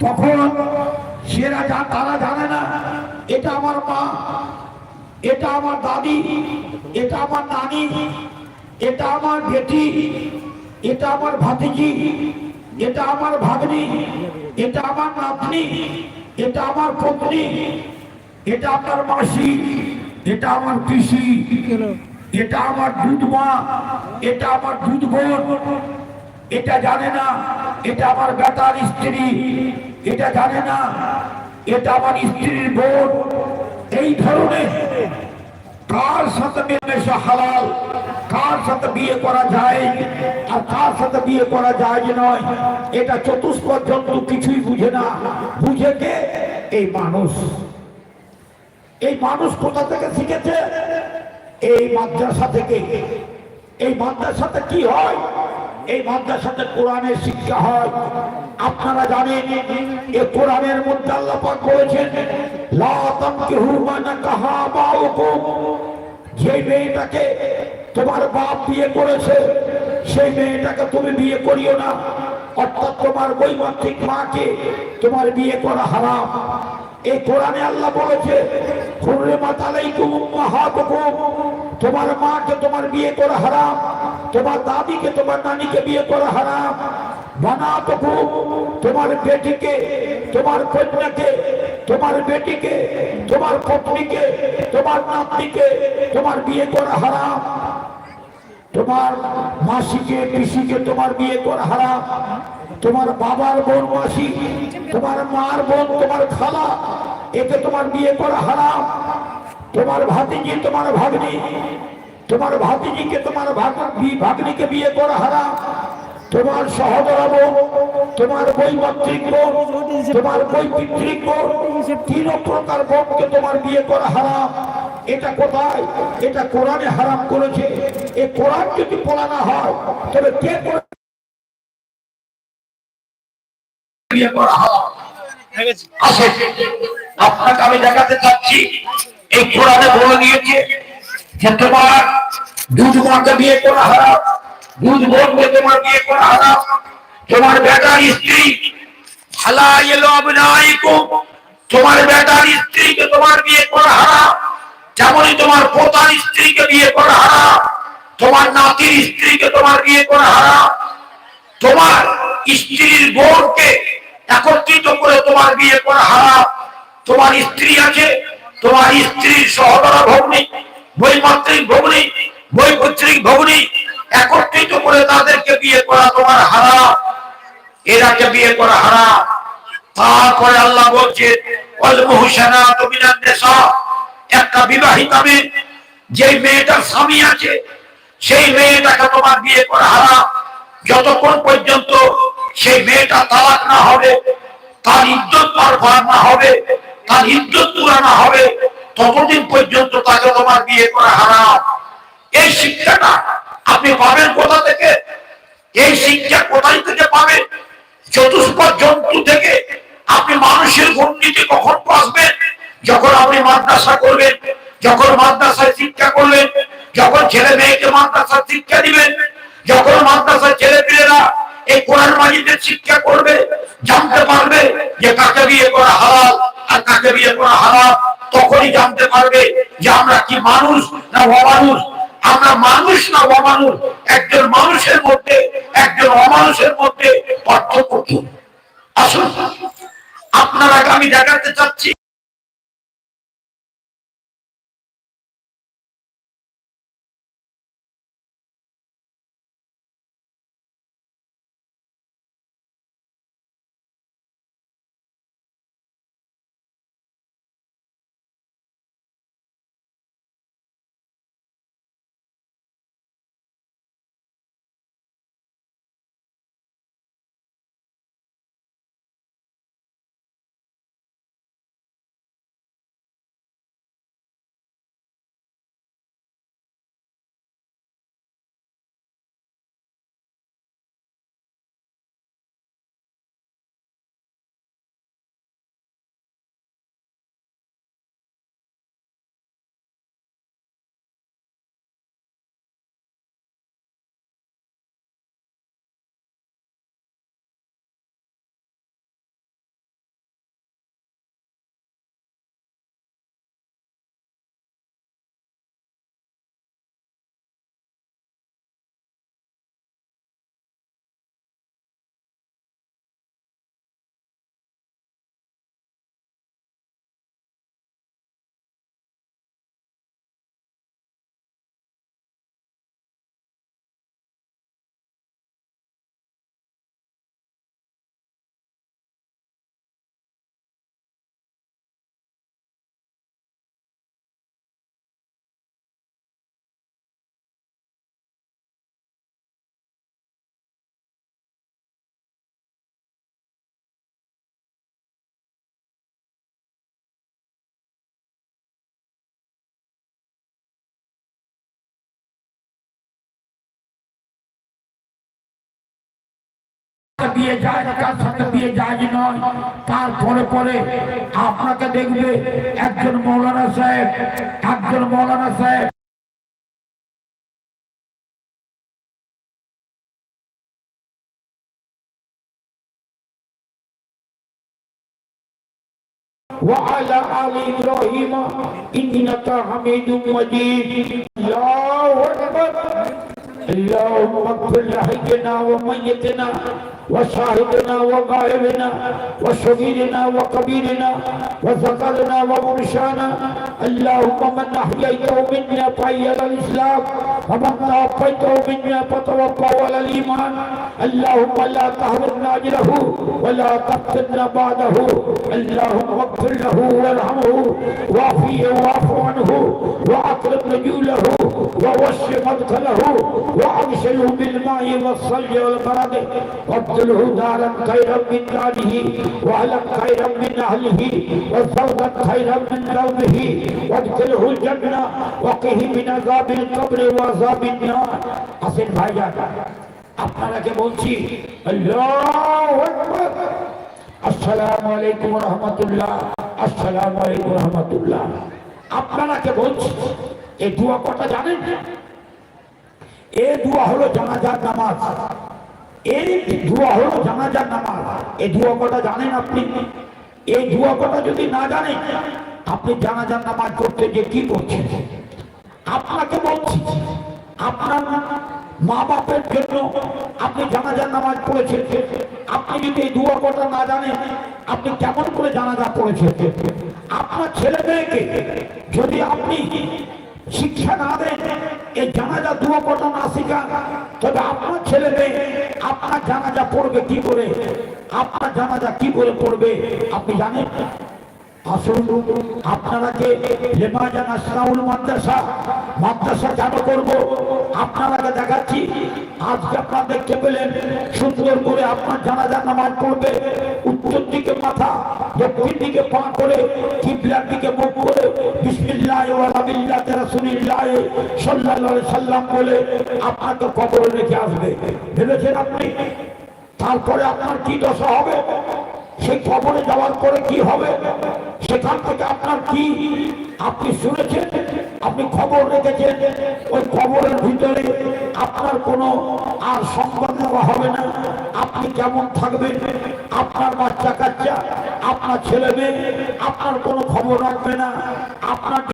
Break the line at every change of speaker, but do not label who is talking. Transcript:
তখন সেরা যা তারা জানে না এটা আমার মা এটা আমার দাদি এটা আমার নানি এটা আমার বেটি এটা আমার ভাতিজি এটা আমার ভাগ্নি এটা আমার নাতনি এটা আমার পত্নী এটা আমার মাসি এটা আমার পিসি এটা আমার দুধ মা এটা আমার দুধ বোন এটা জানে না, এটা আমার বেটার স্ত্রী। এটা জানে না, এটা আমার স্ত্রীর বোন। এই ধরনের কার সাথে মেলামেশা হালাল, কার সাথে বিয়ে করা যায়, আর কার সাথে বিয়ে করা যায় নয়, এটা চতুষ্পদ জন্তু কিছুই বুঝে না। বুঝে কে? এই মানুষ। এই মানুষ কোথা থেকে শিখেছে? এই মাদ্রাসা থেকে। এই মাদ্রাসাতে কি হয়? এই মাদ্রাসাতে কোরআনের শিক্ষা হয়। আপনারা জানেন, এ কোরআনের মধ্যে আল্লাহ পাক বলেছেন, লা তানকিহু মা নাকাহা বাউকুম যে মেয়েটাকে তোমার বাপ বিয়ে করেছে, সেই মেয়েটাকে তুমি বিয়ে করিও না। অর্থাৎ তোমার বৈমাত্রিক মাকে তোমার বিয়ে করা হারাম। এই কোরআনে আল্লাহ বলেছে তোমার মাকে তোমার বিয়ে করা হারাম। তোমার দাদিকে, তোমার নানিকে বিয়ে করা হারাম। বানাতুকুম তোমার বেটিকে, তোমার কন্যাকে, তোমার বেটিকে, তোমার পত্নীকে, তোমার নাতনিকে তোমার বিয়ে করা হারাম। তোমার মাসিকে, পিসিকে তোমার বিয়ে করা হারাম। তোমার বাবার বোন মাসি, তোমার মার বোন, তোমার খালা, একে তোমার বিয়ে করা হারাম। তোমার ভাতিজি, তোমার ভাগ্নি তোমার ভাতিজিকে তোমার ভাগ্নিকে বিয়ে করা হারাম তোমার সহদরা বোন, তোমার বৈমাত্রিক বোন, তোমার বৈপিত্রিক বোন, তিন প্রকার বোনকে তোমার বিয়ে করা হারাম এটা কোথায়? এটা কোরআনে হারাম করেছে। এ কোরআন যদি পড়া না হয়, তবে কে বিয়ে করা আপনাকে আমি দেখাতে চাচ্ছি, এই কোরআনে বলে দিয়েছে যে তোমার দুধ মাকে বিয়ে করা হারাম, দুধ বোনকে তোমার বিয়ে করা হারাম। তোমার বেটার স্ত্রী হালা এলো আবনাইকুম। তোমার বেটার স্ত্রীকে তোমার বিয়ে করা হারাম, যেমনই তোমার পোতার স্ত্রীকে বিয়ে করা হারাম, তোমার নাতির স্ত্রীকে তোমার বিয়ে করা হারাম। তোমার স্ত্রীর বোনকে একত্রিত করে তোমার বিয়ে করা হারাম। তোমার স্ত্রী আছে, তোমার স্ত্রীর সহদরা ভগ্নী, বৈমাত্রিক ভগ্নী বৈপত্রিক ভগ্নী একত্রিত করে তাদেরকে বিয়ে করা তোমার হারাম এরাকে বিয়ে করা হারাম তারপরে আল্লাহ বলছে একটা বিবাহিতা মেয়ে যে মেয়েটার স্বামী আছে, সেই মেয়েটাকে তোমার বিয়ে করা হারা। যতক্ষণ পর্যন্ত সেই মেয়েটা তালাক না হবে, তার ইজ্জত পার না হবে, তার ইজ্জত পুরানো হবে, ততদিন পর্যন্ত তাকে তোমার বিয়ে করা হারাম এই শিক্ষাটা আপনি পাবেন কোথা থেকে? এই শিক্ষা কোথায় থেকে পাবেন? চতুষ্পদ জন্তু থেকে আপনি মানুষের গণ্ডিতে কখন আসবেন যখন আপনি মাদ্রাসা করবেন, যখন মাদ্রাসায় শিক্ষা করবেন, যখন ছেলে মেয়েকে মাদ্রাসা শিক্ষা দিবেন, যখন মাদ্রাসার ছেলে মেয়েরা এই কোরআন মাজিদের শিক্ষা করবে, জানতে পারবে যে কাকে বিয়ে করা হারাল আর কাকে বিয়ে করা হারাম, তখনই জানতে পারবে যে আমরা কি মানুষ না অমানুষ। আমরা মানুষ না অমানুষ? একজন মানুষের মধ্যে, একজন অমানুষের মধ্যে পার্থক্য কি? আসুন, আপনার আমি দেখাতে চাচ্ছি বিয়ে যায় কার সাথে বিয়ে যায় নয় তারপরে পরে আপনাকে দেখবে একজন মৌলানা সাহেব একজন মৌলানা সাহেব وعلى آل إبراهيم إنك حميد مجيد الله أكبر اللهم اغفر لحينا وميتنا وشاهدنا وغائبنا وصغيرنا وكبيرنا وذكرنا ومنشانا اللهم من أحييته منا على الإسلام ومن توفيته منا فتوفى على الايمان اللهم لا تحرمنا اجره ولا تفتنا بعده. اللهم اغفر له وارحمه. وعافيه واعف عنه وأكرم نجوله ووش مدخله وأبشره بالماء والصلج والبرد وابدله دارا خيرا من داره وأهلا خيرا من أهله وزوجا خيرا من زوجه وادخله الجنة وقه من عذاب القبر وعذاب النار حسن ভাইজান আপনারাকে বলছি আল্লাহু আকবার আসসালামু আলাইকুম রহমতুল্লাহ আসসালামু আলাইকুম রহমতুল্লাহ আপনারাকে বলছি এই দুয়া কটা জানেন? এ দুয়া হলো জানাজার নামাজ। এই দুয়া হলো জানাজার নামাজ। এই দুয়া কটা জানেন আপনি? এই দুয়া কটা যদি না জানেন, আপনি জানাজার নামাজ করতে যে কি করছেন? আপনাকে বলছি, আপনার মা বাপের জন্য আপনি জানাজার নামাজ পড়েছেন। আপনি যদি এই দুয়া কটা না জানেন, আপনি কেমন করে জানাজা পড়েছেন? আপনার ছেলে মেয়েকে যদি আপনি শিক্ষা না দেন এই জানাজা দুর্ঘটনা না তবে আপনার ছেলে মেয়ে, আপনার জানাজা পড়বে কি করে? আপনার জানাজা কি করে পড়বে? আপনি জানেন? আসুন আপনারা যে লেমাজান আসলাউল মাদ্রাসা মাদ্রাসা চালু করব। আপনারাকে দেখাচ্ছি, আজকে আপনারা দেখতে পেলেন সুন্দর করে আপনার জানাজা নামাজ পড়বে। উত্তর দিকে মাথা, দক্ষিণ দিকে পা করে, কিবলার দিকে মুখ করে, বিসমিল্লাহ ওয়া রাবিল্লাহ রাসূলিল্লাহ সাল্লাল্লাহু আলাইহি সাল্লাম বলে আপনাকে কবরে রেখে আসবে। ভেবেছেন আপনি? তারপরে আপনার কি দশা হবে? সেই কবরে যাওয়ার পরে কি হবে? সেখান থেকে আপনার কি? আপনি শুনেছেন? আপনি খবর রেখেছেন? ওই খবরের ভিতরে আপনার কোনো আর সম্পদ দেওয়া হবে না। আপনি কেমন থাকবেন? আপনার বাচ্চা কাচ্চা আপনার ছেলে মেয়ে আপনার কোনো খবর রাখবে না। আপনার